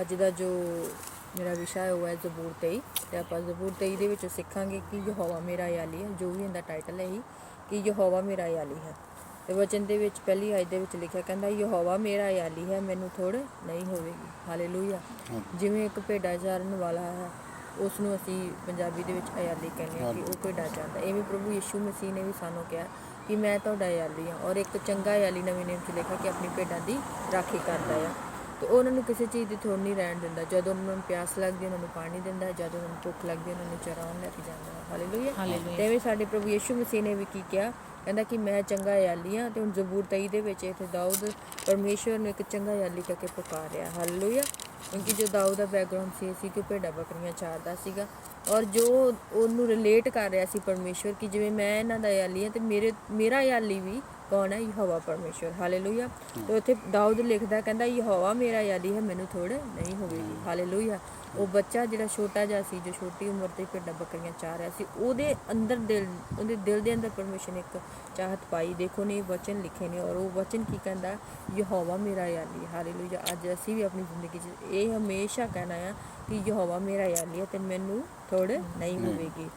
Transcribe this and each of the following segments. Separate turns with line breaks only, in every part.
ਅੱਜ ਦਾ ਜੋ ਮੇਰਾ ਵਿਸ਼ਾ ਹੈ ਉਹ ਹੈ ਜ਼ਬੂਰ 23 ਤੇ ਆਪਾਂ ਜ਼ਬੂਰ 23 ਦੇ ਵਿੱਚ ਸਿੱਖਾਂਗੇ ਕਿ ਯਹੋਵਾ ਮੇਰਾ ਯਾਲੀ ਹੈ ਜੋ ਵੀ ਇਹਦਾ ਟਾਈਟਲ ਹੈ ਹੀ ਕਿ ਯਹੋਵਾ ਮੇਰਾ ਯਾਲੀ ਹੈ। ਤੇ ਵਚਨ ਦੇ ਵਿੱਚ ਪਹਿਲੀ ਆਇਤ ਦੇ ਵਿੱਚ ਲਿਖਿਆ ਕਹਿੰਦਾ ਯਹੋਵਾ ਮੇਰਾ ਯਾਲੀ ਹੈ ਮੈਨੂੰ ਥੋੜ ਨਹੀਂ ਹੋਵੇਗੀ। ਹਾਲੇਲੂਇਆ ਜਿਵੇਂ ਇੱਕ ਭੇਡਾਂ ਚਾਰਨ ਵਾਲਾ ਹੈ ਉਸ ਨੂੰ ਅਸੀਂ ਪੰਜਾਬੀ ਦੇ ਵਿੱਚ ਅਯਾਲੀ ਕਹਿੰਦੇ ਹਾਂ ਕਿ ਉਹ ਭੇਡਾਂ ਚਾਰਦਾ ਐਵੇਂ ਪ੍ਰਭੂ ਯਿਸੂ ਮਸੀਹ ਨੇ ਵੀ ਸਾਨੂੰ ਕਿਹਾ ਕਿ ਮੈਂ ਤੁਹਾਡਾ ਯਾਲੀ ਹਾਂ ਔਰ ਇੱਕ ਚੰਗਾ ਯਾਲੀ ਨਵੇਂ ਨੇਮ ਚ ਲਿਖਿਆ ਕਿ ਆਪਣੀ ਭੇਡਾਂ ਦੀ ਰਾਖੀ ਕਰਦਾ ਆ। ਤੇ ਉਹ ਉਹਨਾਂ ਨੂੰ ਕਿਸੇ ਚੀਜ਼ ਦੀ ਥੋੜ ਨਹੀਂ ਰਹਿਣ ਦਿੰਦਾ। ਜਦੋਂ ਉਹਨਾਂ ਨੂੰ ਪਿਆਸ ਲੱਗਦੀ ਉਹਨਾਂ ਨੂੰ ਪਾਣੀ ਦਿੰਦਾ ਹੈ, ਜਦੋਂ ਉਹਨਾਂ ਨੂੰ ਭੁੱਖ ਲੱਗਦੀ ਉਹਨਾਂ ਨੂੰ ਚਰਾਉਣ ਲੈ ਕੇ ਜਾਂਦਾ। ਹੈ ਹਾਲੇਲੂਇਆ। ਤੇ ਐਵੇਂ ਸਾਡੇ ਪ੍ਰਭੂ ਯਿਸੂ ਮਸੀਹ ਨੇ ਵੀ ਕੀ ਕਿਹਾ? ਕਹਿੰਦਾ ਕਿ ਮੈਂ ਚੰਗਾ ਯਾਲੀ ਹਾਂ ਤੇ ਹੁਣ ਜ਼ਬੂਰ 23 ਦੇ ਵਿੱਚ ਇੱਥੇ ਦਾਊਦ ਪਰਮੇਸ਼ਵਰ ਨੂੰ ਇੱਕ ਚੰਗਾ ਯਾਲੀ ਕਰਕੇ ਪੁਕਾਰ ਰਿਹਾ ਹਾਲੇਲੂਇਆ ਕਿਉਂਕਿ ਜੋ ਦਾਊਦ ਦਾ ਬੈਕਗ੍ਰਾਉਂਡ ਸੀ ਸੀ ਕਿ ਉਹ ਭੇਡਾਂ ਬੱਕਰੀਆਂ ਚਾਰਦਾ ਸੀਗਾ। ਔਰ ਜੋ ਉਹਨੂੰ ਰਿਲੇਟ ਕਰ ਰਿਹਾ ਸੀ ਪਰਮੇਸ਼ਵਰ ਕਿ ਜਿਵੇਂ ਮੈਂ ਇਹਨਾਂ ਦਾ ਯਾਲੀ ਹਾਂ ਤੇ ਮੇਰੇ ਮੇਰਾ ਯਾਲੀ ਵੀ ਕੌਣ ਹੈ? ਯਹੋਵਾ ਪਰਮੇਸ਼ਵਰ। ਹਾਲੇਲੂਇਆ ਤੇ ਉੱਥੇ ਦਾਊਦ ਲਿਖਦਾ ਕਹਿੰਦਾ ਯਹੋਵਾ ਮੇਰਾ ਯਾਲੀ ਹੈ ਮੈਨੂੰ ਥੋੜ ਨਹੀਂ ਹੋਵੇਗੀ ਹਾਲੇਲੂਇਆ ਉਹ ਬੱਚਾ ਜਿਹੜਾ ਛੋਟਾ ਜਿਹਾ ਸੀ ਜੋ ਛੋਟੀ ਉਮਰ ਤੇ ਭੇਡਾਂ ਬੱਕਰੀਆਂ ਚਾਰ ਰਿਹਾ ਸੀ ਉਹਦੇ ਅੰਦਰ ਦਿਲ ਉਹਦੇ ਦਿਲ ਦੇ ਅੰਦਰ ਪਰਮੇਸ਼ਰ ਨੇ ਇੱਕ ਚਾਹਤ ਪਾਈ। ਦੇਖੋ ਨੇ ਵਚਨ ਲਿਖੇ ਨੇ ਔਰ ਉਹ ਵਚਨ ਕੀ ਕਹਿੰਦਾ? ਯਹੋਵਾ ਮੇਰਾ ਯਾਲੀ ਹਾਲੇਲੂਇਆ ਅੱਜ ਅਸੀਂ ਵੀ ਆਪਣੀ ਜ਼ਿੰਦਗੀ 'ਚ ਇਹ ਹਮੇਸ਼ਾ ਕਹਿਣਾ ਆ ਕਿ ਯਹੋਵਾ ਮੇਰਾ ਯਾਲੀ ਹੈ ਤੇ ਮੈਨੂੰ ਥੋੜ ਨਹੀਂ ਹੋਵੇਗੀ।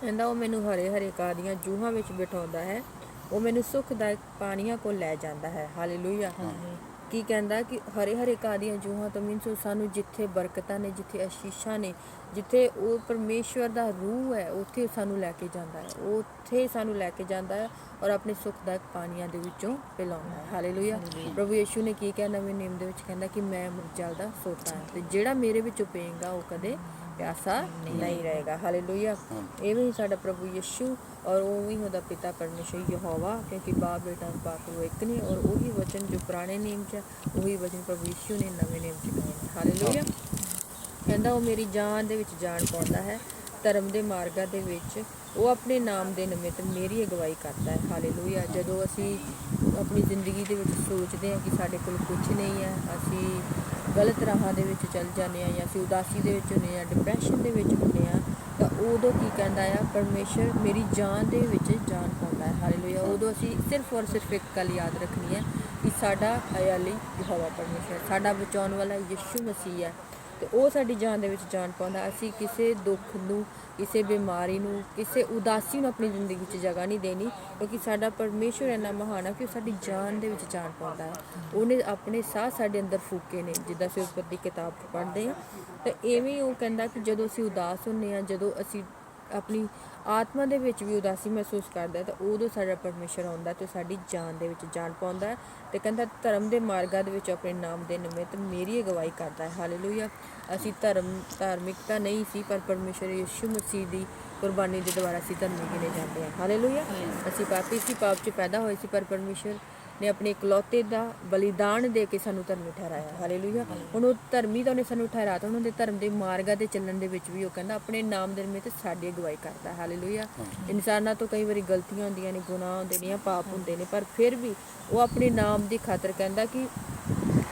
ਕਹਿੰਦਾ ਉਹ ਮੈਨੂੰ ਹਰੇ ਹਰੇ ਘਾਹ ਦੀਆਂ ਜੂਹਾਂ ਵਿੱਚ ਬਿਠਾਉਂਦਾ ਹੈ। ਉਹ ਮੈਨੂੰ ਸੁਖਦਾਇਕ ਪਾਣੀਆਂ ਕੋਲ ਲੈ ਜਾਂਦਾ ਹੈ। ਹਾਲੇਲੂਇਆ। ਕੀ ਕਹਿੰਦਾ ਕਿ ਹਰੇ ਹਰੇ ਘਾਹ ਦੀਆਂ ਜੂਹਾਂ ਤੋਂ ਮੀਨਸ ਸਾਨੂੰ ਜਿੱਥੇ ਬਰਕਤਾਂ ਨੇ ਜਿੱਥੇ ਅਸ਼ੀਸ਼ਾਂ ਨੇ ਜਿੱਥੇ ਉਹ ਪਰਮੇਸ਼ਵਰ ਦਾ ਰੂਹ ਹੈ ਉੱਥੇ ਸਾਨੂੰ ਲੈ ਕੇ ਜਾਂਦਾ ਹੈ। ਉੱਥੇ ਸਾਨੂੰ ਲੈ ਕੇ ਜਾਂਦਾ ਹੈ ਔਰ ਆਪਣੇ ਸੁਖਦਾਇਕ ਪਾਣੀਆਂ ਦੇ ਵਿੱਚੋਂ ਪਿਲਾਉਂਦਾ ਹੈ। ਹਾਲੇਲੂਇਆ। ਪ੍ਰਭੂ ਯਿਸੂ ਨੇ ਕੀ ਕਿਹਾ? ਨਵੇਂ ਨਿਯਮ ਦੇ ਵਿੱਚ ਕਹਿੰਦਾ ਕਿ ਮੈਂ ਮੁਰਜਲ ਦਾ ਸੋਤਾ ਹਾਂ। ਤੇ ਜਿਹੜਾ ਮੇਰੇ ਵਿੱਚੋਂ ਪੀਏਗਾ ਉਹ ਕਦੇ ਪਿਆਸਾ ਨਹੀਂ ਰਹੇਗਾ। ਹਾਲੇਲੂਇਆ ਐਵੇਂ ਹੀ ਸਾਡਾ ਪ੍ਰਭੂ ਯਿਸੂ ਔਰ ਉਹ ਵੀ ਉਹਦਾ ਪਿਤਾ ਪਰਮੇਸ਼ਰ ਯਹੋਵਾ ਕਿਉਂਕਿ ਬਾਪ ਬੇਟਾ ਬਾਪ ਉਹ ਇੱਕ ਨੇ ਔਰ ਉਹੀ ਵਚਨ ਜੋ ਪੁਰਾਣੇ ਨਿਯਮ 'ਚ ਹੈ, ਉਹੀ ਵਚਨ ਪ੍ਰਭੂ ਯਿਸੂ ਨੇ ਨਵੇਂ ਨਿਯਮ 'ਚ ਕਹੇ ਨੇ। ਹਾਲੇਲੂਇਆ ਕਹਿੰਦਾ ਉਹ ਮੇਰੀ ਜਾਨ ਦੇ ਵਿੱਚ ਜਾਨ ਪਾਉਂਦਾ ਹੈ ਧਰਮ ਦੇ ਮਾਰਗਾਂ ਦੇ ਵਿੱਚ ਉਹ ਆਪਣੇ ਨਾਮ ਦੇ ਨਿਮਿਤ ਮੇਰੀ ਅਗਵਾਈ ਕਰਦਾ ਹੈ। ਹਾਲੇਲੂਇਆ ਜਦੋਂ ਅਸੀਂ ਆਪਣੀ ਜ਼ਿੰਦਗੀ ਦੇ ਵਿੱਚ ਸੋਚਦੇ ਹਾਂ ਕਿ ਸਾਡੇ ਕੋਲ ਕੁਝ ਨਹੀਂ ਹੈ, ਅਸੀਂ ਗਲਤ ਰਾਹਾਂ ਦੇ ਵਿੱਚ ਚੱਲ ਜਾਂਦੇ ਹਾਂ ਜਾਂ ਅਸੀਂ ਉਦਾਸੀ ਦੇ ਵਿੱਚ ਹੁੰਦੇ ਹਾਂ ਡਿਪਰੈਸ਼ਨ ਦੇ ਵਿੱਚ ਹੁੰਦੇ ਹਾਂ, ਤਾਂ ਉਦੋਂ ਕੀ ਕਹਿੰਦਾ ਆ? ਪਰਮੇਸ਼ਰ ਮੇਰੀ ਜਾਨ ਦੇ ਵਿੱਚ ਜਾਨ ਪਾਉਂਦਾ ਹੈ। ਹਾਲੇਲੂਇਆ ਉਦੋਂ ਅਸੀਂ ਸਿਰਫ ਔਰ ਸਿਰਫ ਇੱਕ ਗੱਲ ਯਾਦ ਰੱਖਣੀ ਹੈ ਕਿ ਸਾਡਾ ਹਯਾਲੀ ਯਹੋਵਾ ਪਰਮੇਸ਼ਰ ਹੈ। ਸਾਡਾ ਬਚਾਉਣ ਵਾਲਾ ਯਿਸੂ ਮਸੀਹ ਹੈ। ਤੇ ਉਹ ਸਾਡੀ ਜਾਨ ਦੇ ਵਿੱਚ ਜਾਨ ਪਾਉਂਦਾ। ਅਸੀਂ ਕਿਸੇ ਦੁੱਖ ਨੂੰ, ਕਿਸੇ ਬਿਮਾਰੀ ਨੂੰ, ਕਿਸੇ ਉਦਾਸੀ ਨੂੰ ਆਪਣੀ ਜ਼ਿੰਦਗੀ 'ਚ ਜਗ੍ਹਾ ਨਹੀਂ ਦੇਣੀ, ਕਿਉਂਕਿ ਸਾਡਾ ਪਰਮੇਸ਼ਵਰ ਇੰਨਾ ਮਹਾਨ ਹੈ ਕਿ ਉਹ ਸਾਡੀ ਜਾਨ ਦੇ ਵਿੱਚ ਜਾਨ ਪਾਉਂਦਾ ਹੈ। ਉਹਨੇ ਆਪਣੇ ਸਾਹ ਸਾਡੇ ਅੰਦਰ ਫੂਕੇ ਨੇ, ਜਿੱਦਾਂ ਅਸੀਂ ਉੱਪਰ ਦੀ ਕਿਤਾਬ ਪੜ੍ਹਦੇ ਹਾਂ। ਤੇ ਐਵੇਂ ਉਹ ਕਹਿੰਦਾ ਕਿ ਜਦੋਂ ਅਸੀਂ ਉਦਾਸ ਹੁੰਨੇ ਆ ਜਦੋਂ ਅਸੀਂ ਆਪਣੀ ਆਤਮਾ ਦੇ ਵਿੱਚ ਵੀ ਉਦਾਸੀ ਮਹਿਸੂਸ ਕਰਦਾ ਤਾਂ ਉਦੋਂ ਸਾਡਾ ਪਰਮੇਸ਼ਰ ਆਉਂਦਾ ਤੇ ਸਾਡੀ ਜਾਨ ਦੇ ਵਿੱਚ ਜਾਨ ਪਾਉਂਦਾ ਤੇ ਕਹਿੰਦਾ ਧਰਮ ਦੇ ਮਾਰਗਾਂ ਦੇ ਵਿੱਚ ਆਪਣੇ ਨਾਮ ਦੇ ਨਿਮਿਤ ਮੇਰੀ ਅਗਵਾਈ ਕਰਦਾ ਹੈ। ਹਾਲੇਲੂਇਆ ਅਸੀਂ ਧਰਮ ਧਾਰਮਿਕਤਾ ਨਹੀਂ ਸੀ ਪਰ ਪਰਮੇਸ਼ਰ ਯਿਸੂ ਮਸੀਹ ਦੀ ਕੁਰਬਾਨੀ ਦੇ ਦੁਆਰਾ ਅਸੀਂ ਧਰਮੀ ਗਿਣੇ ਜਾਂਦੇ ਹਾਂ। ਹਾਲੇਲੂਇਆ ਅਸੀਂ ਪਾਪੀ ਸੀ ਪਾਪ 'ਚ ਪੈਦਾ ਹੋਏ ਸੀ ਪਰ ਪਰਮੇਸ਼ਰ ਨੇ ਆਪਣੇ ਇਕਲੌਤੇ ਦਾ ਬਲੀਦਾਨ ਦੇ ਕੇ ਸਾਨੂੰ ਧਰਮੀ ਠਹਿਰਾਇਆ। ਹਾਲੇਲੂਇਆ ਹੁਣ ਉਹ ਧਰਮੀ ਤਾਂ ਉਹਨੇ ਸਾਨੂੰ ਠਹਿਰਾਤਾ ਉਹਨਾਂ ਦੇ ਧਰਮ ਦੇ ਮਾਰਗਾਂ ਤੇ ਚੱਲਣ ਦੇ ਵਿੱਚ ਵੀ ਉਹ ਕਹਿੰਦਾ ਆਪਣੇ ਨਾਮ ਦੇ ਨਿਮਿਤ ਸਾਡੀ ਅਗਵਾਈ ਕਰਦਾ। ਹਾਲੇਲੂਇਆ ਇਨਸਾਨਾਂ ਤੋਂ ਕਈ ਵਾਰੀ ਗਲਤੀਆਂ ਹੁੰਦੀਆਂ ਨੇ ਗੁਨਾਹ ਹੁੰਦੇ ਨੇ ਪਾਪ ਹੁੰਦੇ ਨੇ ਪਰ ਫਿਰ ਵੀ ਉਹ ਆਪਣੇ ਨਾਮ ਦੀ ਖਾਤਰ ਕਹਿੰਦਾ ਕਿ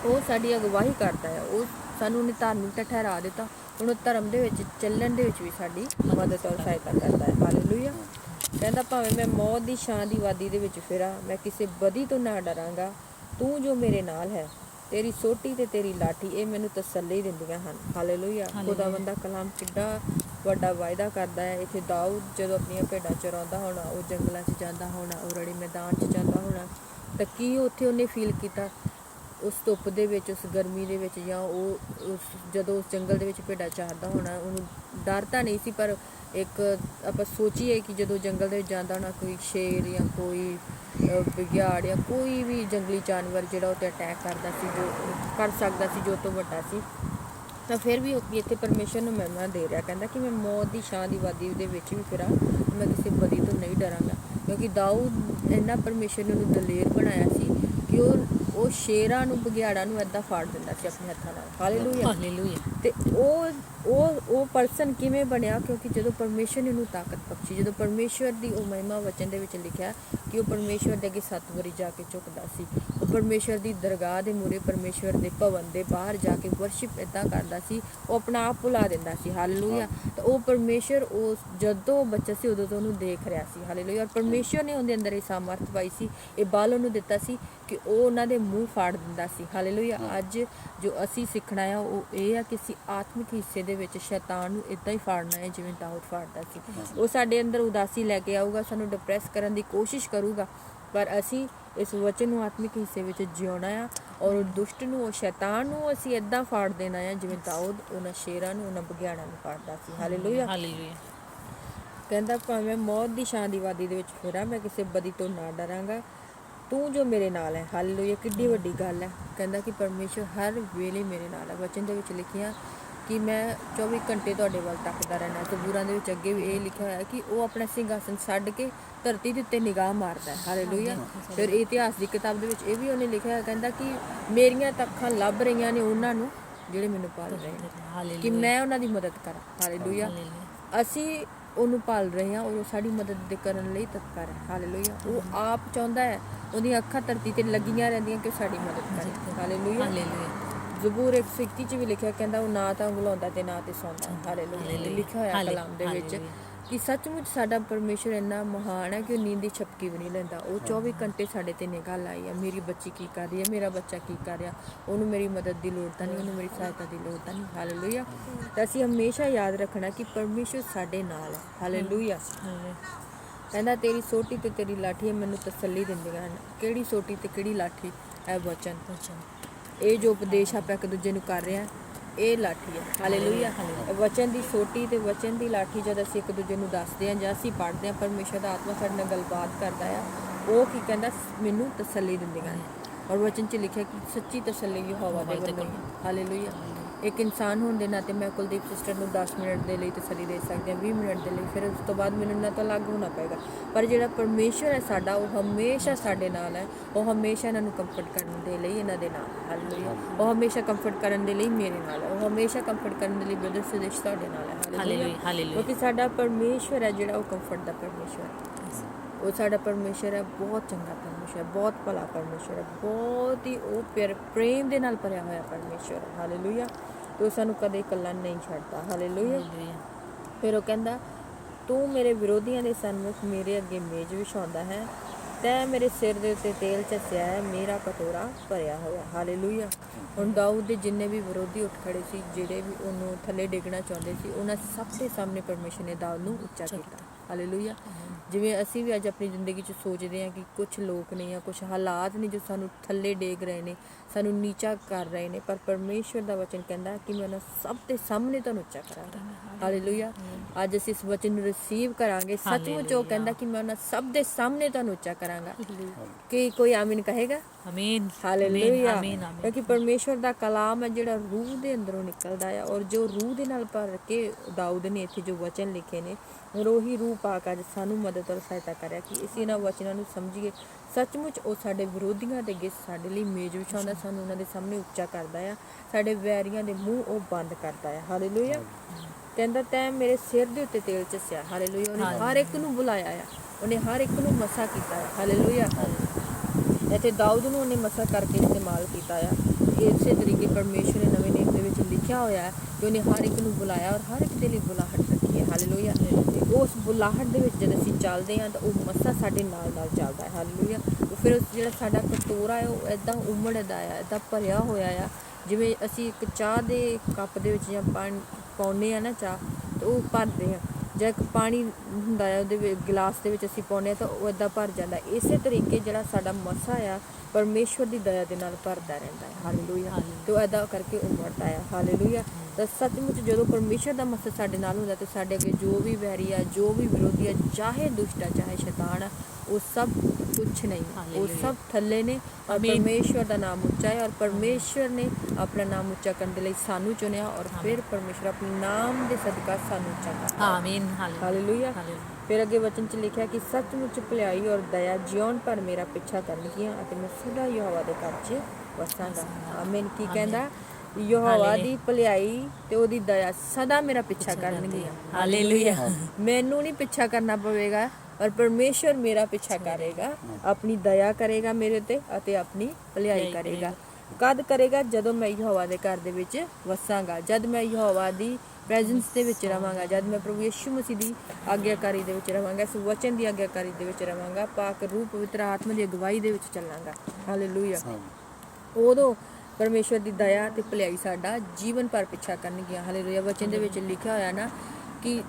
ਉਹ ਸਾਡੀ ਅਗਵਾਈ ਕਰਦਾ ਹੈ। ਉਹ ਸਾਨੂੰ ਉਹਨੇ ਧਾਰਮਿਕਤਾ ਠਹਿਰਾ ਦਿੱਤਾ ਹੁਣ ਉਹ ਧਰਮ ਦੇ ਵਿੱਚ ਚੱਲਣ ਦੇ ਵਿੱਚ ਵੀ ਸਾਡੀ ਮਦਦ ਔਰ ਸਹਾਇਤਾ ਕਰਦਾ ਹੈ। ਹਾਲੇਲੂਇਆ ਕਹਿੰਦਾ ਭਾਵੇਂ ਮੈਂ ਮੌਤ ਦੀ ਛਾਂ ਦੀ ਵਾਦੀ ਦੇ ਵਿੱਚ ਫਿਰਾਂ ਮੈਂ ਕਿਸੇ ਬਦੀ ਤੋਂ ਨਾ ਡਰਾਂਗਾ। ਤੂੰ ਜੋ ਮੇਰੇ ਨਾਲ ਹੈ ਤੇਰੀ ਸੋਟੀ ਤੇ ਤੇਰੀ ਲਾਠੀ ਇਹ ਮੈਨੂੰ ਤਸੱਲੀ ਦਿੰਦੀਆਂ ਹਨ। ਹਾਲੇਲੂਇਆ। ਖੁਦਾਵੰਦ ਦਾ ਕਲਾਮ ਕਿੱਡਾ ਵੱਡਾ ਵਾਅਦਾ ਕਰਦਾ ਹੈ। ਇੱਥੇ ਦਾਊਦ ਜਦੋਂ ਆਪਣੀਆਂ ਭੇਡਾਂ ਚਰਾਉਂਦਾ ਹੋਣਾ ਉਹ ਜੰਗਲਾਂ 'ਚ ਜਾਂਦਾ ਹੋਣਾ ਉਹ ਰੜੀ ਮੈਦਾਨ 'ਚ ਜਾਂਦਾ ਹੋਣਾ ਤਾਂ ਕੀ ਉੱਥੇ ਉਹਨੇ ਫੀਲ ਕੀਤਾ? ਉਸ ਧੁੱਪ ਦੇ ਵਿੱਚ ਉਸ ਗਰਮੀ ਦੇ ਵਿੱਚ ਜਾਂ ਉਹ ਉਸ ਜਦੋਂ ਉਸ ਜੰਗਲ ਦੇ ਵਿੱਚ ਭੇਡਾਂ ਚਾਰਦਾ ਹੋਣਾ ਉਹਨੂੰ ਡਰ ਤਾਂ ਨਹੀਂ ਸੀ ਪਰ ਇੱਕ ਆਪਾਂ ਸੋਚੀਏ ਕਿ ਜਦੋਂ ਜੰਗਲ ਦੇ ਵਿੱਚ ਜਾਂਦਾ ਹੋਣਾ ਕੋਈ ਸ਼ੇਰ ਜਾਂ ਕੋਈ ਅਹ, ਜਾਂ ਕੋਈ ਵੀ ਜੰਗਲੀ ਜਾਨਵਰ ਜਿਹੜਾ ਉਹ 'ਤੇ ਅਟੈਕ ਕਰਦਾ ਸੀ ਜੋ ਕਰ ਸਕਦਾ ਸੀ ਜੋ ਤੋਂ ਵੱਡਾ ਸੀ ਤਾਂ ਫਿਰ ਵੀ ਉਹ ਇੱਥੇ ਪਰਮੇਸ਼ਰ ਨੂੰ ਮਹਿਮਾ ਦੇ ਰਿਹਾ। ਕਹਿੰਦਾ ਕਿ ਮੈਂ ਮੌਤ ਦੀ ਛਾਂ ਦੀ ਵਾਦੀ ਦੇ ਵਿੱਚ ਵੀ ਫਿਰਾਂ ਮੈਂ ਕਿਸੇ ਬਦੀ ਤੋਂ ਨਹੀਂ ਡਰਾਂਗਾ। ਕਿਉਂਕਿ ਦਾਊਦ ਇੰਨਾ ਪਰਮੇਸ਼ਰ ਨੇ ਉਹਨੂੰ ਦਲੇਰ ਬਣਾਇਆ ਸੀ ਕਿ ਉਹ ਉਹ ਸ਼ੇਰਾਂ ਨੂੰ ਬਘਿਆੜਾਂ ਨੂੰ ਏਦਾਂ ਫਾੜ ਦਿੰਦਾ ਸੀ ਆਪਣੇ ਹੱਥਾਂ ਨਾਲ। ਹਾਲੇਲੂਇਆ।
ਹਾਲੇਲੂਇਆ।
ਤੇ ਉਹ ਉਹ ਉਹ ਪਰਸਨ ਕਿਵੇਂ ਬਣਿਆ? ਕਿਉਂਕਿ ਜਦੋਂ ਪਰਮੇਸ਼ਰ ਨੇ ਉਹਨੂੰ ਤਾਕਤ ਬਖਸ਼ੀ ਜਦੋਂ ਪਰਮੇਸ਼ਰ ਦੀ ਉਹ ਮਹਿਮਾ ਵਚਨ ਦੇ ਵਿੱਚ ਲਿਖਿਆ ਕਿ ਉਹ ਪਰਮੇਸ਼ਰ ਦੇ ਅੱਗੇ ਸੱਤ ਵਾਰੀ ਜਾ ਕੇ ਝੁਕਦਾ ਸੀ। ਉਹ ਪਰਮੇਸ਼ਵਰ ਦੀ ਦਰਗਾਹ ਦੇ ਮੂਹਰੇ ਪਰਮੇਸ਼ਵਰ ਦੇ ਭਵਨ ਦੇ ਬਾਹਰ ਜਾ ਕੇ ਵਰਸ਼ਿਪ ਇਦਾਂ ਕਰਦਾ ਸੀ ਉਹ ਆਪਣਾ ਆਪ ਭੁਲਾ ਦਿੰਦਾ ਸੀ। ਹਾਲੇਲੂਇਆ ਤਾਂ ਉਹ ਪਰਮੇਸ਼ਵਰ ਉਸ ਜਦੋਂ ਉਹ ਬੱਚਾ ਸੀ ਉਦੋਂ ਤੋਂ ਉਹਨੂੰ ਦੇਖ ਰਿਹਾ ਸੀ। ਹਾਲੇਲੂਇਆ ਔਰ ਪਰਮੇਸ਼ਵਰ ਨੇ ਉਹਦੇ ਅੰਦਰ ਇਹ ਸਾਮਰਥ ਪਾਈ ਸੀ ਇਹ ਬਲ ਉਹਨੂੰ ਦਿੱਤਾ ਸੀ ਕਿ ਉਹ ਉਹਨਾਂ ਦੇ ਮੂੰਹ ਫਾੜ ਦਿੰਦਾ ਸੀ। ਹਾਲੇਲੂਇਆ ਅੱਜ ਜੋ ਅਸੀਂ ਸਿੱਖਣਾ ਆ ਉਹ ਇਹ ਆ ਕਿ ਅਸੀਂ ਆਤਮਿਕ ਹਿੱਸੇ ਦੇ ਵਿੱਚ ਸ਼ੈਤਾਨ ਨੂੰ ਇਦਾਂ ਹੀ ਫਾੜਨਾ ਹੈ ਜਿਵੇਂ ਦਾਊਦ ਫਾੜਦਾ ਸੀ। ਉਹ ਸਾਡੇ ਅੰਦਰ ਉਦਾਸੀ ਲੈ ਕੇ ਆਊਗਾ ਸਾਨੂੰ ਡਿਪਰੈਸ ਕਰਨ ਦੀ ਕੋਸ਼ਿਸ਼ ਕਰੂਗਾ। ਪਰ ਅਸੀਂ ਇਸ ਵਚਨ ਨੂੰ ਆਤਮਿਕ ਹਿੱਸੇ ਵਿੱਚ ਜਿਉਣਾ ਆ ਔਰ ਉਹ ਦੁਸ਼ਟ ਨੂੰ ਉਹ ਸ਼ੈਤਾਨ ਨੂੰ ਅਸੀਂ ਇਦਾਂ ਫਾੜ ਦੇਣਾ ਆ ਜਿਵੇਂ ਦਾਊਦ ਉਹਨਾਂ ਸ਼ੇਰਾਂ ਨੂੰ ਉਹਨਾਂ ਬਗਿਆੜਾਂ ਨੂੰ ਫਾੜਦਾ ਸੀ। ਹਾਲੇਲੂਇਆ
ਹਾਲੇਲੂਇਆ
ਕਹਿੰਦਾ ਭਾਵੇਂ ਮੌਤ ਦੀ ਛਾਂ ਦੀ ਵਾਦੀ ਦੇ ਵਿੱਚ ਫਿਰਾਂ ਮੈਂ ਕਿਸੇ ਬਦੀ ਤੋਂ ਨਾ ਡਰਾਂਗਾ। ਤੂੰ ਜੋ ਮੇਰੇ ਨਾਲ ਹੈ। ਹਾਲੇਲੂਇਆ ਕਿੱਡੀ ਵੱਡੀ ਗੱਲ ਹੈ। ਕਹਿੰਦਾ ਕਿ ਪਰਮੇਸ਼ਰ ਹਰ ਵੇਲੇ ਮੇਰੇ ਨਾਲ ਹੈ। ਵਚਨ ਦੇ ਵਿੱਚ ਲਿਖਿਆ ਕਿ ਮੈਂ 24 ਘੰਟੇ ਤੁਹਾਡੇ ਵੱਲ ਤੱਕਦਾ ਰਹਿਣਾ ਜ਼ਬੂਰਾਂ ਦੇ ਵਿੱਚ ਅੱਗੇ ਵੀ ਇਹ ਲਿਖਿਆ ਹੋਇਆ ਕਿ ਉਹ ਆਪਣਾ ਸਿੰਘਾਸਨ ਛੱਡ ਕੇ ਧਰਤੀ ਦੇ ਉੱਤੇ ਨਿਗਾਹ ਮਾਰਦਾ ਹੈ। ਹਾਲੇਲੂਇਆ ਫਿਰ ਇਤਿਹਾਸ ਦੀ ਕਿਤਾਬ ਦੇ ਵਿੱਚ ਇਹ ਵੀ ਉਹਨੇ ਲਿਖਿਆ ਹੈ ਕਹਿੰਦਾ ਕਿ ਮੇਰੀਆਂ ਤਾਂ ਅੱਖਾਂ ਲੱਭ ਰਹੀਆਂ ਨੇ ਉਹਨਾਂ ਨੂੰ ਜਿਹੜੇ ਮੈਨੂੰ ਪਾਲ ਰਹੇ ਨੇ ਕਿ ਮੈਂ ਉਹਨਾਂ ਦੀ ਮਦਦ ਕਰਾਂ। ਹਾਲੇਲੂਇਆ ਅਸੀਂ ਉਹਨੂੰ ਪਾਲ ਰਹੇ ਹਾਂ ਉਹ ਸਾਡੀ ਮਦਦ ਦੇ ਕਰਨ ਲਈ ਤਤਪਰ ਹੈ। ਹਾਲੇਲੂਇਆ ਉਹ ਆਪ ਚਾਹੁੰਦਾ ਹੈ ਉਹਦੀਆਂ ਅੱਖਾਂ ਧਰਤੀ ਤੇ ਲੱਗੀਆਂ ਰਹਿੰਦੀਆਂ ਕਿ ਸਾਡੀ ਮਦਦ ਕਰੇ। ਹਾਲੇਲੂਇਆ
ਹਾਲੇਲੂਇਆ
ਜ਼ਬੂਰ 121 ਚ ਵੀ ਲਿਖਿਆ ਕਹਿੰਦਾ ਉਹ ਨਾ ਤਾਂ ਉਂਗਲਾਉਂਦਾ ਤੇ ਨਾ ਤੇ ਸੌਂਦਾ। ਹਾਲੇਲੂਇਆ।
ਹਾਲੇਲੂਇਆ।
ਲਿਖਿਆ ਹੋਇਆ
ਹਾਲੇ-
ਕਲਾਮ ਦੇ ਵਿੱਚ। ਕਿ ਸੱਚਮੁੱਚ ਸਾਡਾ ਪਰਮੇਸ਼ਰ ਇੰਨਾ ਮਹਾਨ ਹੈ ਕਿ ਉਹ ਨੀਂਦ ਦੀ ਛਪਕੀ ਵੀ ਨਹੀਂ ਲੈਂਦਾ। ਉਹ 24 ਘੰਟੇ ਸਾਡੇ ਤੇ ਨਿਗਾਹ ਲਾਈ ਹੈ ਮੇਰੀ ਬੱਚੀ ਕੀ ਕਰ ਰਹੀ ਹੈ? ਮੇਰਾ ਬੱਚਾ ਕੀ ਕਰ ਰਿਹਾ? ਉਹਨੂੰ ਮੇਰੀ ਮਦਦ ਦੀ ਲੋੜ ਤਾਂ ਨਹੀਂ ਉਹਨੂੰ ਮੇਰੀ ਸਹਾਇਤਾ ਦੀ ਲੋੜ ਤਾਂ ਨਹੀਂ। ਹਾਲੇਲੂਇਆ। ਤਾਂ ਅਸੀਂ ਹਮੇਸ਼ਾ ਯਾਦ ਰੱਖਣਾ ਕਿ ਪਰਮੇਸ਼ਰ ਸਾਡੇ ਨਾਲ ਹੈ। ਹਾਲੇਲੂਇਆ। ਕਹਿੰਦਾ ਤੇਰੀ ਸੋਟੀ ਤੇ ਤੇਰੀ ਲਾਠੀ ਮੈਨੂੰ ਤਸੱਲੀ ਦਿੰਦੀਆਂ ਹਨ। ਕਿਹੜੀ ਸੋਟੀ ਤੇ ਕਿਹੜੀ ਲਾਠੀ? ਹੈ ਵਚਨ। ਇਹ ਜੋ ਉਪਦੇਸ਼ ਆਪਾਂ ਇੱਕ ਦੂਜੇ ਨੂੰ ਕਰ ਰਹੇ ਹਾਂ ਇਹ ਲਾਠੀ ਹੈ। ਹਾਲੇਲੂਇਆ ਵਚਨ ਦੀ ਸੋਟੀ ਤੇ ਵਚਨ ਦੀ ਲਾਠੀ ਜਦ ਅਸੀਂ ਇੱਕ ਦੂਜੇ ਨੂੰ ਦੱਸਦੇ ਹਾਂ ਜਾਂ ਅਸੀਂ ਪੜ੍ਹਦੇ ਹਾਂ ਪਰਮੇਸ਼ਰ ਦਾ ਆਤਮਾ ਸਾਡੇ ਨਾਲ ਗੱਲਬਾਤ ਕਰਦਾ ਆ ਉਹ ਕੀ ਕਹਿੰਦਾ ਮੈਨੂੰ ਤਸੱਲੀ ਦਿੰਦੀਆਂ ਨੇ। ਔਰ ਵਚਨ 'ਚ ਲਿਖਿਆ ਕਿ ਸੱਚੀ ਤਸੱਲੀ ਯਹੋਵਾ ਦੇ ਵੱਲੋਂ। ਹਾਲੇਲੂਇਆ ਇੱਕ ਇਨਸਾਨ ਹੋਣ ਦੇ ਨਾਤੇ ਮੈਂ ਕੁਲਦੀਪ ਸਿਸਟਰ ਨੂੰ 10 ਮਿੰਟ ਦੇ ਲਈ ਤਸੱਲੀ ਦੇ ਸਕਦੀ ਹਾਂ 20 ਮਿੰਟ ਦੇ ਲਈ ਫਿਰ ਉਸ ਤੋਂ ਬਾਅਦ ਮੈਨੂੰ ਨਾ ਤਾਂ ਲੱਗ ਹੋਣਾ ਪਏਗਾ। ਪਰ ਜਿਹੜਾ ਪਰਮੇਸ਼ਰ ਹੈ ਸਾਡਾ ਉਹ ਹਮੇਸ਼ਾ ਸਾਡੇ ਨਾਲ ਹੈ। ਉਹ ਹਮੇਸ਼ਾ ਇਹਨਾਂ ਨੂੰ ਕੰਫਰਟ ਕਰਨ ਦੇ ਲਈ ਇਹਨਾਂ ਦੇ ਨਾਲ। ਹਾਲੇਲੂਇਆ ਉਹ ਹਮੇਸ਼ਾ ਕੰਫਰਟ ਕਰਨ ਦੇ ਲਈ ਮੇਰੇ ਨਾਲ ਹੈ। ਉਹ ਹਮੇਸ਼ਾ ਕੰਫਰਟ ਕਰਨ ਦੇ ਲਈ ਬ੍ਰਦਰ ਸੁਦੇਸ਼ ਤੁਹਾਡੇ ਨਾਲ ਹੈ।
ਹਾਲੇਲੂਇਆ ਹਾਲੇਲੂਇਆ
ਕਿਉਂਕਿ ਸਾਡਾ ਪਰਮੇਸ਼ਰ ਹੈ ਜਿਹੜਾ ਉਹ ਕੰਫਰਟ ਦਾ ਪਰਮੇਸ਼ਰ ਹੈ। ਉਹ ਸਾਡਾ ਪਰਮੇਸ਼ਰ ਹੈ ਬਹੁਤ ਚੰਗਾ ਪਰਮੇਸ਼ਰ ਹੈ ਬਹੁਤ ਭਲਾ ਪਰਮੇਸ਼ਰ ਹੈ ਬਹੁਤ ਹੀ ਉਹ ਪਿਆਰ ਪ੍ਰੇਮ ਦੇ ਨਾਲ ਭਰਿਆ ਹੋਇਆ ਪਰਮੇਸ਼ਰ ਹੈ। ਹਾਲੇਲੂਇਆ ਤੇ ਉਹ ਸਾਨੂੰ ਕਦੇ ਇਕੱਲਾ ਨਹੀਂ ਛੱਡਦਾ। ਹਾਲੇਲੂਇਆ
ਹਾਲੇਲੂਇਆ
ਫਿਰ ਉਹ ਕਹਿੰਦਾ ਤੂੰ ਮੇਰੇ ਵਿਰੋਧੀਆਂ ਦੇ ਸਨਮੁਖ ਮੇਰੇ ਅੱਗੇ ਮੇਜ਼ ਵਿਛਾਉਂਦਾ ਹੈ ਤੈ ਮੇਰੇ ਸਿਰ ਦੇ ਉੱਤੇ ਤੇਲ ਚਸਿਆ ਹੈ ਮੇਰਾ ਕਟੋਰਾ ਭਰਿਆ ਹੋਇਆ ਹਾਲੇਲੂਇਆ ਹੁਣ ਦਾਊਦ ਦੇ ਜਿੰਨੇ ਵੀ ਵਿਰੋਧੀ ਉੱਠ ਖੜੇ ਸੀ ਜਿਹੜੇ ਵੀ ਉਹਨੂੰ ਥੱਲੇ ਡਿੱਗਣਾ ਚਾਹੁੰਦੇ ਸੀ ਉਹਨਾਂ ਸਭ ਦੇ ਸਾਹਮਣੇ ਪਰਮੇਸ਼ਰ ਨੇ ਦਾਊਦ ਨੂੰ ਉੱਚਾ ਕੀਤਾ। ਹਾਲੇਲੂਇਆ ਜਿਵੇਂ ਅਸੀਂ ਵੀ ਅੱਜ ਆਪਣੀ ਜ਼ਿੰਦਗੀ 'ਚ ਸੋਚਦੇ ਹਾਂ ਕਿ ਕੁਝ ਲੋਕ ਨੇ ਜਾਂ ਕੁਝ ਹਾਲਾਤ ਨੇ ਜੋ ਸਾਨੂੰ ਥੱਲੇ ਡੇਗ ਰਹੇ ਨੇ ਸਾਨੂੰ ਨੀਚਾ ਕਰ ਰਹੇ ਨੇ ਪਰ ਪਰਮੇਸ਼ਵਰ ਦਾ ਵਚਨ ਕਹਿੰਦਾ ਕਿ ਮੈਂ ਉਹਨਾਂ ਸਭ ਦੇ ਸਾਹਮਣੇ ਤੁਹਾਨੂੰ ਉੱਚਾ ਕਰਾਂਗਾ। ਹਾਲੇਲੂਇਆ ਅੱਜ ਅਸੀਂ ਇਸ ਵਚਨ ਨੂੰ ਰਿਸੀਵ ਕਰਾਂਗੇ। ਸੱਚਮੁੱਚ ਉਹ ਕਹਿੰਦਾ ਕਿ ਮੈਂ ਉਹਨਾਂ ਸਭ ਦੇ ਸਾਹਮਣੇ ਤੁਹਾਨੂੰ ਉੱਚਾ ਕਰਾਂਗਾ। ਕੀ ਕੋਈ ਆਮੀਨ ਕਹੇਗਾ?
ਆਮੀਨ।
ਹਾਲੇਲੂਇਆ
ਆਮੀਨ ਆਮੀਨ
ਕਿਉਂਕਿ ਪਰਮੇਸ਼ਵਰ ਦਾ ਕਲਾਮ ਹੈ ਜਿਹੜਾ ਰੂਹ ਦੇ ਅੰਦਰੋਂ ਨਿਕਲਦਾ ਹੈ ਔਰ ਜੋ ਰੂਹ ਦੇ ਨਾਲ ਭਰ ਕੇ ਦਾਊਦ ਨੇ ਇੱਥੇ ਜੋ ਵਚਨ ਲਿਖੇ ਨੇ ਔਰ ਉਹੀ ਰੂਹ ਪਾ ਕੇ ਅੱਜ ਸਾਨੂੰ ਮਦਦ ਔਰ ਸਹਾਇਤਾ ਕਰਿਆ ਕਿ ਅਸੀਂ ਇਹਨਾਂ ਵਚਨਾਂ ਨੂੰ ਸਮਝੀਏ। ਸੱਚਮੁੱਚ ਉਹ ਸਾਡੇ ਵਿਰੋਧੀਆਂ ਦੇ ਅੱਗੇ ਸਾਡੇ ਲਈ ਮੇਜ਼ ਵਿਛਾਉਂਦਾ ਸਾਨੂੰ ਉਹਨਾਂ ਦੇ ਸਾਹਮਣੇ ਉੱਚਾ ਕਰਦਾ ਆ। ਸਾਡੇ ਵੈਰੀਆਂ ਦੇ ਮੂੰਹ ਉਹ ਬੰਦ ਕਰਦਾ ਹੈ ਹਾਲੇਲੂਇਆ ਕਹਿੰਦਾ ਤੈਂ ਮੇਰੇ ਸਿਰ ਦੇ ਉੱਤੇ ਤੇਲ ਚਸਿਆ ਹਾਲੇਲੂਇਆ। ਉਹਨੇ ਹਰ ਇੱਕ ਨੂੰ ਬੁਲਾਇਆ ਆ। ਉਹਨੇ ਹਰ ਇੱਕ ਨੂੰ ਮਸਾ ਕੀਤਾ ਹੈ ਹਾਲੇਲੂਇਆ। ਇੱਥੇ ਦਾਊਦ ਨੂੰ ਉਹਨੇ ਮਸਾ ਕਰਕੇ ਇਸਤੇਮਾਲ ਕੀਤਾ ਆ। ਇਸੇ ਤਰੀਕੇ ਪਰਮੇਸ਼ਵਰ ਨੇ ਨਵੇਂ ਨੇਮ ਦੇ ਵਿੱਚ ਲਿਖਿਆ ਹੋਇਆ ਹੈ ਕਿ ਉਹਨੇ ਹਰ ਇੱਕ ਨੂੰ ਬੁਲਾਇਆ ਔਰ ਹਰ ਇੱਕ ਦੇ ਲਈ ਬੁਲਾਹਟ ਰੱਖੀ ਹੈ। ਹਾਲੇਲੂਇਆ। ਤੇ ਉਸ ਬੁਲਾਹਟ ਦੇ ਵਿੱਚ ਜਦ ਅਸੀਂ ਚੱਲਦੇ ਹਾਂ ਤਾਂ ਉਹ ਮਸਾ ਸਾਡੇ ਨਾਲ ਨਾਲ ਚੱਲਦਾ ਹੈ। ਹਾਲੇਲੂਇਆ। ਉਹ ਫਿਰ ਜਿਹੜਾ ਸਾਡਾ ਕਟੋਰਾ ਹੈ ਉਹ ਐਦਾਂ ਉਮੜਦਾ ਆ ਐਦਾਂ ਭਰਿਆ ਹੋਇਆ ਆ। ਜਿਵੇਂ ਅਸੀਂ ਇੱਕ ਚਾਹ ਦੇ ਕੱਪ ਦੇ ਵਿੱਚ ਜਾਂ ਪਾਣੀ ਪਾਉਂਦੇ ਆ ਨਾ ਚਾਹ ਤੇ ਉਹ ਭਰਦੇ ਆ ਜਾਂ ਇੱਕ ਪਾਣੀ ਹੁੰਦਾ ਹੈ ਉਹਦੇ ਵਿੱਚ ਗਲਾਸ ਦੇ ਵਿੱਚ ਅਸੀਂ ਪਾਉਂਦੇ ਆ ਤਾਂ ਉਹ ਇਦਾਂ ਭਰ ਜਾਂਦਾ। ਇਸੇ ਤਰੀਕੇ ਜਿਹੜਾ ਸਾਡਾ ਮਸਾ ਆ ਪਰਮੇਸ਼ਵਰ ਦੀ ਦਇਆ ਦੇ ਨਾਲ ਭਰਦਾ ਰਹਿੰਦਾ ਹੈ। ਹਾਲੇਲੂਇਆ ਤੇ ਉਹ ਇਦਾਂ ਕਰਕੇ ਉਮੜਦਾ ਹੈ। ਹਾਲੇਲੂਇਆ ਤਾਂ ਸੱਚਮੁੱਚ ਜਦੋਂ ਪਰਮੇਸ਼ਵਰ ਦਾ ਮਸਾ ਸਾਡੇ ਨਾਲ ਹੁੰਦਾ ਤੇ ਸਾਡੇ ਅੱਗੇ ਜੋ ਵੀ ਵੈਰੀ ਆ ਜੋ ਵੀ ਵਿਰੋਧੀ ਆ ਚਾਹੇ ਦੁਸ਼ਟ ਆ ਚਾਹੇ ਸ਼ੈਤਾਨ ਆ ਉਹ ਸਭ ਕੁਛ ਨਹੀਂ ਉਹ
ਹਾਲੇਲੂਇਆ।
ਸਭ ਥੱਲੇ ਨੇ ਔਰ
ਆਮੀਨ।
ਪਰਮੇਸ਼ਵਰ ਦਾ ਨਾਮ ਉੱਚਾ ਹੈ ਔਰ ਪਰਮੇਸ਼ਵਰ ਨੇ ਆਪਣਾ ਨਾਮ ਉੱਚਾ ਕਰਨ ਦੇ ਲਈ ਸਾਨੂੰ ਚੁਣਿਆ ਔਰ ਫਿਰ ਪਰਮੇਸ਼ਵਰ ਆਪਣੇ ਨਾਮ ਦੇ ਸਦਕਾ ਸਾਨੂੰ ਉੱਚਾ ਕਰਦਾ
ਆਮੀਨ ਹਾਲੇਲੂਇਆ
ਹਾਲੇਲੂਇਆ
ਹਾਲੇਲੂਇਆ
ਫਿਰ ਅੱਗੇ ਵਚਨ ਚ ਲਿਖਿਆ ਕਿ ਸੱਚਮੁੱਚ ਭਲਾਈ ਔਰ ਦਇਆ ਜਿਉਣ ਪਰ ਮੇਰਾ ਪਿੱਛਾ ਕਰਨਗੀਆਂ ਅਤੇ ਮੈਂ ਸਦਾ ਯਹੋਵਾ ਦੇ ਘਰ 'ਚ ਵਸਾਂਗਾ ਆਮੀਨ ਕੀ ਕਹਿੰਦਾ ਯਹੋਵਾ ਦੀ ਭਲਾਈ ਤੇ ਉਹਦੀ ਦਇਆ ਸਦਾ ਮੇਰਾ ਪਿੱਛਾ ਕਰਨਗੀਆਂ
ਹਾਲੇਲੂਇਆ
ਮੈਨੂੰ ਨਹੀਂ ਪਿੱਛਾ ਕਰਨਾ ਪਵੇਗਾ ਔਰ ਪਰਮੇਸ਼ਰ ਮੇਰਾ ਪਿੱਛਾ ਕਰੇਗਾ ਆਪਣੀ ਦਇਆ ਕਰੇਗਾ ਮੇਰੇ ਤੇ ਅਤੇ ਆਪਣੀ ਭਲਾਈ ਕਰੇਗਾ। ਕਦ ਕਰੇਗਾ? ਜਦੋਂ ਮੈਂ ਯਹੋਵਾ ਦੇ ਘਰ ਦੇ ਵਿੱਚ ਵਸਾਂਗਾ। ਜਦ ਮੈਂ ਯਹੋਵਾ ਦੀ ਪ੍ਰੈਜ਼ੈਂਸ ਦੇ ਵਿੱਚ ਰਵਾਂਗਾ ਜਦ ਮੈਂ ਪ੍ਰਭੂ ਯਿਸੂ ਮਸੀਹ ਦੀ ਆਗਿਆਕਾਰੀ ਦੇ ਵਿੱਚ ਰਵਾਂਗਾ ਇਸ ਵਚਨ ਦੀ ਆਗਿਆਕਾਰੀ ਦੇ ਵਿੱਚ ਰਵਾਂਗਾ ਪਾਕ ਰੂਪ ਪਵਿੱਤਰ ਆਤਮਾ ਦੀ ਅਗਵਾਈ ਦੇ ਵਿੱਚ ਚੱਲਾਂਗਾ। ਹਾਲੇਲੂਇਆ ਉਦੋਂ ਪਰਮੇਸ਼ਵਰ ਦੀ ਦਇਆ ਤੇ ਭਲਾਈ ਸਾਡਾ ਜੀਵਨ ਭਰ ਪਿੱਛਾ ਕਰਨਗੀਆਂ। ਹਾਲੇਲੂਇਆ ਵਚਨ ਦੇ ਵਿੱਚ ਲਿਖਿਆ ਹੋਇਆ ਨਾ ਕਿ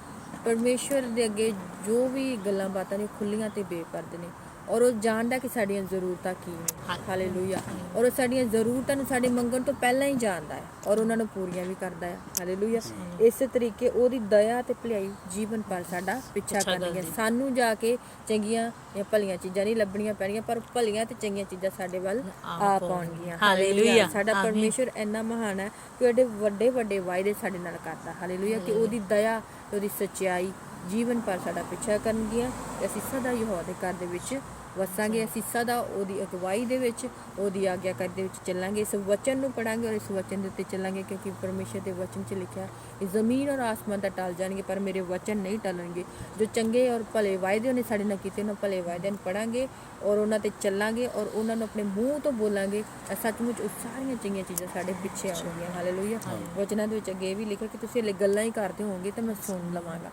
ਪਰਮੇਸ਼ਵਰ ਦੇ ਅੱਗੇ ਜੋ ਵੀ ਗੱਲਾਂ ਬਾਤਾਂ ਨੇ ਖੁੱਲੀਆਂ ਤੇ ਬੇਪਰਦ ਨੇ। ਔਰ ਉਹ ਜਾਣਦਾ ਕਿ ਸਾਡੀਆਂ ਜ਼ਰੂਰਤਾਂ ਕੀ ਨੇ। ਹਾਲੇਲੂਇਆ ਔਰ ਉਹ ਸਾਡੀਆਂ ਜ਼ਰੂਰਤਾਂ ਨੂੰ ਸਾਡੇ ਮੰਗਣ ਤੋਂ ਪਹਿਲਾਂ ਹੀ ਜਾਣਦਾ ਹੈ ਔਰ ਉਹਨਾਂ ਨੂੰ ਪੂਰੀਆਂ ਵੀ ਕਰਦਾ ਹੈ। ਹਾਲੇਲੂਇਆ ਇਸੇ ਤਰੀਕੇ ਉਹਦੀ ਦਇਆ ਤੇ ਭਲਾਈ ਜੀਵਨ ਭਰ ਸਾਡਾ ਪਿੱਛਾ ਕਰਨਗੀਆਂ ਸਾਨੂੰ ਜਾ ਕੇ ਚੰਗੀਆਂ ਜਾਂ ਭਲੀਆਂ ਚੀਜ਼ਾਂ ਨਹੀਂ ਲੱਭਣੀਆਂ ਪੈਣਗੀਆਂ ਪਰ ਭਲੀਆਂ ਤੇ ਚੰਗੀਆਂ ਚੀਜ਼ਾਂ ਸਾਡੇ ਵੱਲ ਆ ਪਾਉਣਗੀਆਂ। ਹਾਲੇਲੂਇਆ ਸਾਡਾ ਪਰਮੇਸ਼ਰ ਇੰਨਾ ਮਹਾਨ ਹੈ ਕਿ ਉਹਦੇ ਵੱਡੇ ਵੱਡੇ ਵਾਅਦੇ ਸਾਡੇ ਨਾਲ ਕਰਦਾ। ਹਾਲੇਲੂਇਆ ਕਿ ਉਹਦੀ ਦਇਆ ਤੇ ਉਹਦੀ ਸੱਚਾਈ ਜੀਵਨ ਭਰ ਸਾਡਾ ਪਿੱਛਾ ਕਰਨਗੀਆਂ ਅਸੀਂ ਸਦਾ ਯਹੋਵਾ ਦੇ ਘਰ ਦੇ ਵਿੱਚ ਵਸਾਂਗੇ ਅਸੀਂ ਸਦਾ ਉਹਦੀ ਅਗਵਾਈ ਦੇ ਵਿੱਚ ਉਹਦੀ ਆਗਿਆਕਾਰੀ ਦੇ ਵਿੱਚ ਚੱਲਾਂਗੇ ਇਸ ਵਚਨ ਨੂੰ ਪੜਾਂਗੇ ਔਰ ਇਸ ਵਚਨ ਦੇ ਉੱਤੇ ਚੱਲਾਂਗੇ ਕਿਉਂਕਿ ਪਰਮੇਸ਼ਰ ਦੇ ਵਚਨ 'ਚ ਲਿਖਿਆ ਹੈ ਜ਼ਮੀਨ ਔਰ ਆਸਮਾਨ ਤਾਂ ਟਲ ਜਾਣਗੇ ਪਰ ਮੇਰੇ ਵਚਨ ਨਹੀਂ ਟਲਣਗੇ। ਜੋ ਚੰਗੇ ਔਰ ਭਲੇ ਵਾਅਦੇ ਉਹਨੇ ਸਾਡੇ ਨਾਲ ਕੀਤੇ ਉਹਨਾਂ ਭਲੇ ਵਾਅਦਿਆਂ ਨੂੰ ਪੜਾਂਗੇ ਔਰ ਉਹਨਾਂ ਤੇ ਚੱਲਾਂਗੇ ਔਰ ਉਹਨਾਂ ਨੂੰ ਆਪਣੇ ਮੂੰਹ ਤੋਂ ਬੋਲਾਂਗੇ। ਸੱਚਮੁੱਚ ਉਹ ਸਾਰੀਆਂ ਚੰਗੀਆਂ ਚੀਜ਼ਾਂ ਸਾਡੇ ਪਿੱਛੇ ਆਉਣਗੀਆਂ ਹਾਲੇਲੂਇਆ ਵਚਨਾਂ ਦੇ ਵਿੱਚ ਅੱਗੇ ਇਹ ਵੀ ਲਿਖਿਆ ਕਿ ਤੁਸੀਂ ਹਲੇ ਗੱਲਾਂ ਹੀ ਕਰਦੇ ਹੋਵੋਗੇ ਤਾਂ ਮੈਂ ਸੁਣ ਲਵਾਂਗਾ।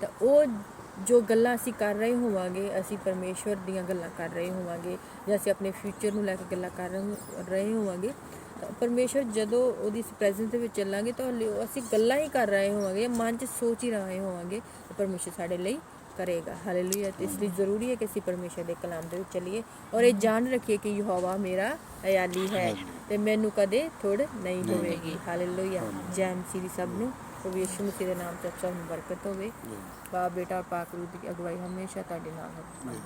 ਤਾਂ ਉਹ ਜੋ ਗੱਲਾਂ ਅਸੀਂ ਕਰ ਰਹੇ ਹੋਵਾਂਗੇ ਅਸੀਂ ਪਰਮੇਸ਼ਵਰ ਦੀਆਂ ਗੱਲਾਂ ਕਰ ਰਹੇ ਹੋਵਾਂਗੇ ਜਾਂ ਅਸੀਂ ਆਪਣੇ ਫਿਊਚਰ ਨੂੰ ਲੈ ਕੇ ਗੱਲਾਂ ਕਰ ਰਹੇ ਹੋਵਾਂਗੇ ਪਰਮੇਸ਼ਵਰ ਜਦੋਂ ਉਹਦੀ ਪ੍ਰੈਜ਼ੈਂਸ ਦੇ ਵਿੱਚ ਚੱਲਾਂਗੇ ਤਾਂ ਅਸੀਂ ਗੱਲਾਂ ਹੀ ਕਰ ਰਹੇ ਹੋਵਾਂਗੇ ਜਾਂ ਮਨ 'ਚ ਸੋਚ ਹੀ ਰਹੇ ਹੋਵਾਂਗੇ ਪਰਮੇਸ਼ਵਰ ਸਾਡੇ ਲਈ ਕਰੇਗਾ। ਹਾਲੇਲੂਇਆ ਇਸ ਲਈ ਜ਼ਰੂਰੀ ਹੈ ਕਿ ਅਸੀਂ ਪਰਮੇਸ਼ਰ ਦੇ ਕਲਾਮ ਦੇ ਵਿੱਚ ਚੱਲੀਏ ਔਰ ਇਹ ਜਾਣ ਰੱਖੀਏ ਕਿ ਯਹੋਵਾ ਮੇਰਾ ਅਯਾਲੀ ਹੈ ਤੇ ਮੈਨੂੰ ਕਦੇ ਥੋੜ ਨਹੀਂ ਹੋਵੇਗੀ। ਹਾਲੇਲੂਇਆ ਜੈ ਮਸੀਹ ਸਭ ਨੂੰ ਪ੍ਰਭੂ ਯਿਸੂ ਮਸੀਹ ਦੇ ਨਾਮ ਤੇ ਨੂੰ ਬਰਕਤ ਹੋਵੇ ਬਾਪ ਬੇਟਾ ਔਰ ਪਾਕ ਰੂਹ ਦੀ ਅਗਵਾਈ ਹਮੇਸ਼ਾ ਤੁਹਾਡੇ ਨਾਲ ਹੋਵੇ